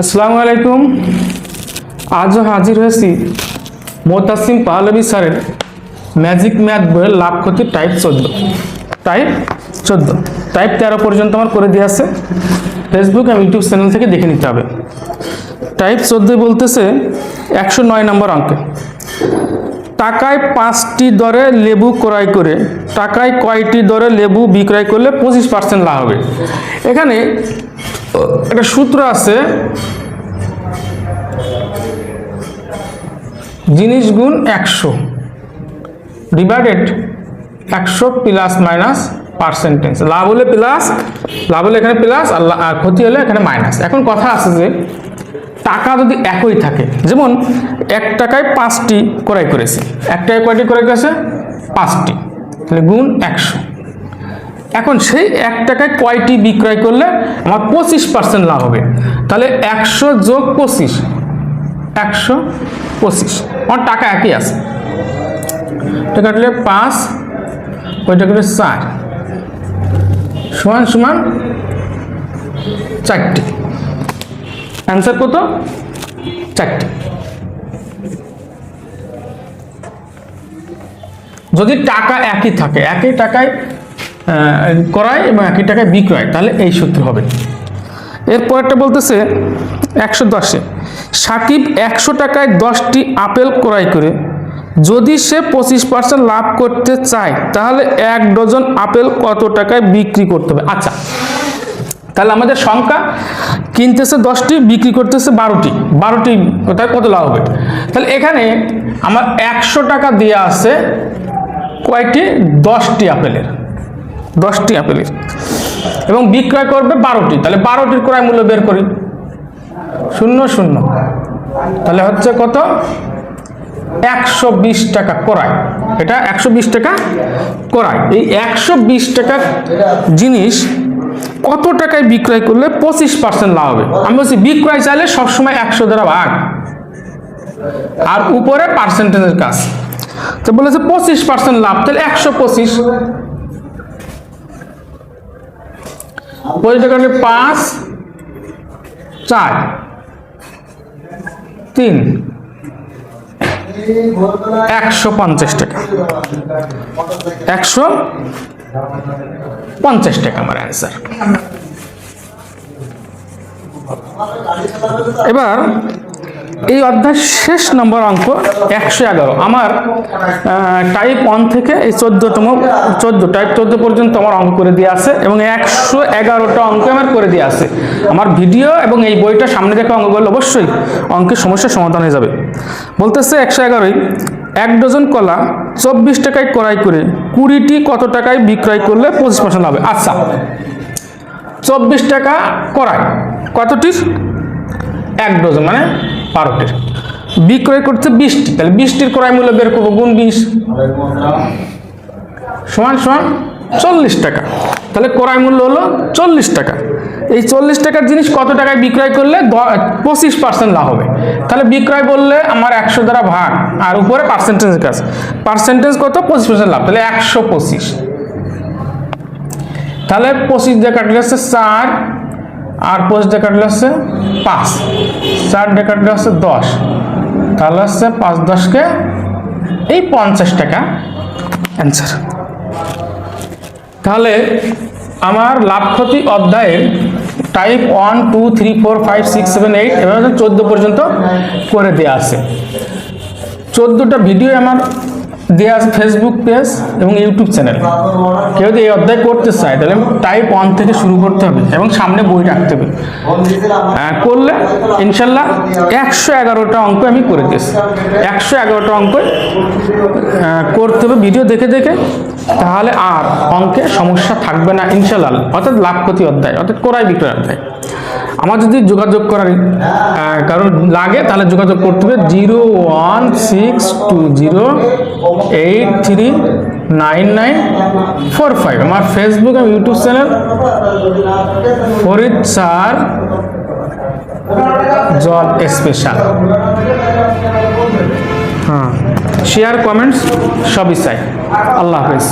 আসসালামু আলাইকুম। আজও হাজির হয়েছি মোতাসিম পাহলবি স্যারের ম্যাজিক ম্যাথ বইয়ের লাভ ক্ষতি টাইপ চোদ্দ। টাইপ চোদ্দ। টাইপ তেরো পর্যন্ত আমার করে দিয়ে আছে। ফেসবুক এবং ইউটিউব চ্যানেল থেকে দেখে নিতে হবে। টাইপ চোদ্দ বলতেছে একশো নয় নম্বর অঙ্কে। টাকায় পাঁচটি দরে লেবু ক্রয় করে, টাকায় কয়টি দরে লেবু বিক্রয় করলে পঁচিশ পার্সেন্ট লাভ হবে। এখানে একটা সূত্র আছে। জিনিস গুণ একশো। ডিভাইডেড একশো প্লাস মাইনাস পার্সেন্টেজ লাভ হলে প্লাস লাভ হলে এখানে প্লাস আর ক্ষতি হলে এখানে মাইনাস এখন কথা আছে যে, টাকা যদি একই থাকে, যেমন এক টাকায় পাঁচটি ক্রয় করেছে, এক টাকায় কয়টি ক্রয় করেছে? পাঁচটি। তাহলে গুণ একশো। এখন সেই এক টাকায় কয়টি বিক্রয় করলে আমার পঁচিশ পার্সেন্ট লাভ হবে? তাহলে একশো যোগ পঁচিশ, একশো পঁচিশ। আমার টাকা একই আছে। এটা কাটলে পাঁচ, ওইটা কাটলে চার। সমান সমান চারটি। অ্যান্সার কত? চারটি। যদি টাকা একই থাকে, একই টাকায় করায় এবং একই টাকায় বিক্রয়। তাহলে এই সূত্র হবে। এরপরটা বলতেছে, একশো দশে, সাকিব একশো টাকায় দশটি আপেল ক্রয় করে, যদি সে পঁচিশ পার্সেন্ট লাভ করতে চায়, তাহলে এক ডজন আপেল কত টাকায় বিক্রি করতে হবে? আচ্ছা তাহলে আমাদের সংখ্যা, কিনতেছে দশটি, বিক্রি করতেছে বারোটি। বারোটি তাই কত লাভ হবে? তাহলে এখানে আমার একশো টাকা দেওয়া আছে কয়টি? দশটি আপেলের। দশটি আপেলের এবং বিক্রয় করবে বারোটি। তাহলে বারোটির ক্রয় মূল্য বের করি। শূন্য শূন্য। তাহলে হচ্ছে কত? একশো বিশ টাকা করায়। এটা একশো বিশ টাকা করায়। এই একশো বিশ টাকা জিনিস কত টাকায় বিক্রয় করলে পঁচিশ পার্সেন্ট লাভ হবে? আমি বলছি বিক্রয় চাইলে সবসময় একশো দ্বারা ভাগ। আর উপরে পার্সেন্টেজের কাজ। তো বলেছে পঁচিশ পার্সেন্ট লাভ, তাহলে একশো পঁচিশ। পঁচিশ টাকা হলে পাঁচ, চার, তিন, একশো পঞ্চাশ টাকা। একশো পঞ্চাশ টাকা আমার অ্যান্সার এবার এই অধ্যায় শেষ নম্বর অঙ্ক একশো এগারো। আমার টাইপ ওয়ান থেকে এই চোদ্দতম, চোদ্দ টাইপ চোদ্দ পর্যন্ত আমার অঙ্ক করে দিয়ে আছে এবং একশো এগারোটা অঙ্ক আমার করে দিয়ে আছে। আমার ভিডিও এবং এই বইটা সামনে দেখে অঙ্ক করলে অবশ্যই অঙ্কের সমস্যার সমাধান হয়ে যাবে। বলতেছে একশো এগারোই, এক ডজন কলা চব্বিশ টাকায় ক্রয় করে কুড়িটি কত টাকায় বিক্রয় করলে পঁচিশ পার্সেন্ট হবে? আচ্ছা চব্বিশ টাকা করায়, কতটির? এক ডজন মানে বারোটির বিক্রয় করছে বিশটি তাহলে বিশটির ক্রয় মূল্য বের করব গুণ বিশ। সমান সমান চল্লিশ টাকা। তাহলে ক্রয় মূল্য হলো চল্লিশ টাকা। এই চল্লিশ টাকার জিনিস কত টাকায় বিক্রয় করলে পঁচিশ পার্সেন্ট লাভ হবে? তাহলে বিক্রয় বললে আমার একশো দ্বারা ভাগ, আর উপরে পার্সেন্টেজ কাজ পার্সেন্টেজ কত? পঁচিশ পার্সেন্ট লাভ। তাহলে একশো পঁচিশ। তাহলে পঁচিশ দিয়ে কাটলে হচ্ছে চার, আর পঁচিশ দিয়ে কাটলে হচ্ছে পাঁচ। চার কাটলে হচ্ছে দশ। তাহলে হচ্ছে পাঁচ দশকে এই পঞ্চাশ টাকা। অ্যান্সার তাহলে আমার লাভ ক্ষতি অধ্যায়ের type one two three four five six seven eight এভাবে চোদ্দ পর্যন্ত করে দেওয়া আছে। চোদ্দোটা ভিডিও আমার আছে ফেসবুক পেজ এবং ইউটিউব চ্যানেল কেউ যদি এই অধ্যায় করতে চায় তাহলে টাইপ ওয়ান থেকে শুরু করতে হবে এবং সামনে বই রাখতে হবে। আহ, করলে ইনশাল্লাহ একশো এগারোটা অঙ্ক আমি করে দিয়েছি। একশো এগারোটা অঙ্ক করতে হবে ভিডিও দেখে দেখে তাহলে আর অঙ্কে সমস্যা থাকবে না ইনশাল্লাহ। অর্থাৎ লাভ ক্ষতি অধ্যায় অর্থাৎ ক্রয় বিক্রয় অধ্যায়। আমার যদি যোগাযোগ করার কারণ লাগে, তাহলে যোগাযোগ করতে হবে zero one six two zero eight three nine nine four five. আমার ফেসবুক এবং YouTube channel Farid sir job special হ্যাঁ শেয়ার কমেন্টস সবই চাই। আল্লাহ হাফেজ।